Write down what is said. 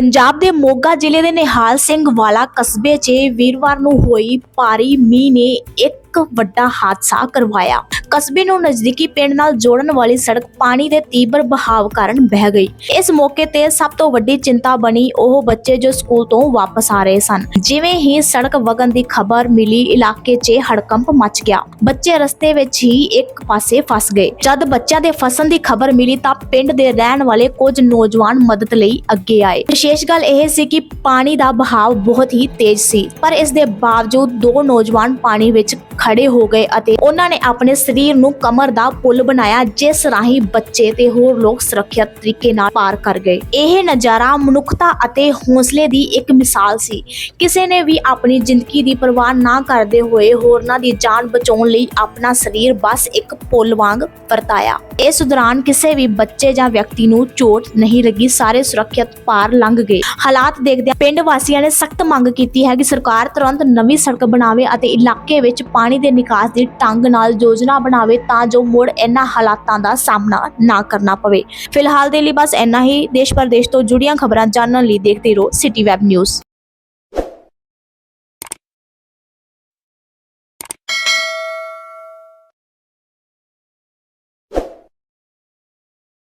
ਪੰਜਾਬ ਦੇ ਮੋਗਾ ਜ਼ਿਲ੍ਹੇ ਦੇ ਨਿਹਾਲ ਸਿੰਘ ਵਾਲਾ ਕਸਬੇ 'ਚ ਵੀਰਵਾਰ ਨੂੰ ਹੋਈ ਭਾਰੀ ਮੀਂਹ ਨੇ ਇੱਕ ਵੱਡਾ ਹਾਦਸਾ ਕਰਵਾਇਆ। ਕਸਬੇ ਨੂੰ ਨਜ਼ਦੀਕੀ ਪਿੰਡ ਨਾਲ ਜੋੜਨ ਵਾਲੀ ਸੜਕ ਪਾਣੀ ਦੇ ਤੀਬਰ ਬਹਾਵ ਕਾਰਨ ਬਹਿ ਗਈ। ਇਸ ਮੌਕੇ ਤੇ ਸਭ ਤੋਂ ਵੱਡੀ ਚਿੰਤਾ ਬਣੀ ਉਹ ਬੱਚੇ ਜੋ ਸਕੂਲ ਤੋਂ ਵਾਪਸ ਆ ਰਹੇ ਸਨ। ਜਿਵੇਂ ਹੀ ਸੜਕ ਵਗਣ ਦੀ ਖਬਰ ਮਿਲੀ, ਇਲਾਕੇ 'ਚ ਹੜਕੰਪ ਮਚ ਗਿਆ। ਬੱਚੇ ਰਸਤੇ ਵਿੱਚ ਹੀ ਇੱਕ ਪਾਸੇ ਫਸ ਗਏ। ਜਦ ਬੱਚਿਆਂ ਦੇ ਫਸਣ ਦੀ ਖਬਰ ਮਿਲੀ ਤਾਂ ਪਿੰਡ ਦੇ ਰਹਿਣ ਵਾਲੇ ਕੁਝ ਨੌਜਵਾਨ ਮਦਦ ਲਈ ਅੱਗੇ ਆਏ। ਵਿਸ਼ੇਸ਼ ਗੱਲ ਇਹ ਸੀ ਕਿ ਪਾਣੀ ਦਾ ਬਹਾਵ ਬਹੁਤ ਹੀ ਤੇਜ਼ ਸੀ। ਪਰ ਇਸ ਦੇ ਬਾਵਜੂਦ ਦੋ ਨੌਜਵਾਨ ਪਾਣੀ ਵਿੱਚ ਖੜੇ ਹੋ ਗਏ ਅਤੇ ਉਹਨਾਂ ਨੇ ਆਪਣੇ ਸਰੀਰ ਨੂੰ ਕਮਰ ਦਾ ਪੁਲ ਬਣਾਇਆ, ਜਿਸ ਰਾਹੀਂ ਬੱਚੇ ਤੇ ਹੋਰ ਲੋਕ ਸੁਰੱਖਿਅਤ ਤਰੀਕੇ ਨਾਲ ਪਾਰ ਕਰ ਗਏ। ਇਹ ਨਜ਼ਾਰਾ ਮਨੁੱਖਤਾ ਅਤੇ ਹੌਸਲੇ ਦੀ ਇੱਕ ਮਿਸਾਲ ਸੀ। ਕਿਸੇ ਨੇ ਵੀ ਆਪਣੀ ਜ਼ਿੰਦਗੀ ਦੀ ਪਰਵਾਹ ਨਾ ਕਰਦੇ ਹੋਏ ਹੋਰਨਾਂ ਦੀ ਜਾਨ ਬਚਾਉਣ ਲਈ ਆਪਣਾ ਸਰੀਰ ਬਸ ਇੱਕ ਪੁਲ ਵਾਂਗ ਵਰਤਾਇਆ। ਇਸ ਦੌਰਾਨ ਕਿਸੇ ਵੀ ਬੱਚੇ ਜਾਂ ਵਿਅਕਤੀ ਨੂੰ ਚੋਟ ਨਹੀਂ ਲੱਗੀ, ਸਾਰੇ ਸੁਰੱਖਿਅਤ ਪਾਰ ਲੰਘ ਗਏ। ਹਾਲਾਤ ਦੇਖਦਿਆਂ ਪਿੰਡ ਵਾਸੀਆਂ ਨੇ ਸਖਤ ਮੰਗ ਕੀਤੀ ਹੈ ਕਿ ਸਰਕਾਰ ਤੁਰੰਤ ਨਵੀਂ ਸੜਕ ਬਣਾਵੇ ਅਤੇ ਇਲਾਕੇ ਵਿੱਚ ਪਾਣੀ ਦੇ ਨਿਕਾਸ ਦੀ ਢੰਗ ਨਾਲ ਯੋਜਨਾ ਬਣਾਵੇ ਤਾਂ ਜੋ ਮੁੜ ਇਹਨਾਂ ਹਾਲਾਤਾਂ ਦਾ ਸਾਹਮਣਾ ਨਾ ਕਰਨਾ ਪਵੇ। ਫਿਲਹਾਲ ਦੇ ਲਈ ਬਸ ਇੰਨਾ ਹੀ। ਦੇਸ਼ ਪ੍ਰਦੇਸ਼ ਤੋਂ ਜੁੜੀਆਂ ਖਬਰਾਂ ਜਾਣਨ ਲਈ ਦੇਖਦੇ ਰਹੋ ਸਿਟੀ ਵੈਬ ਨਿਊਜ਼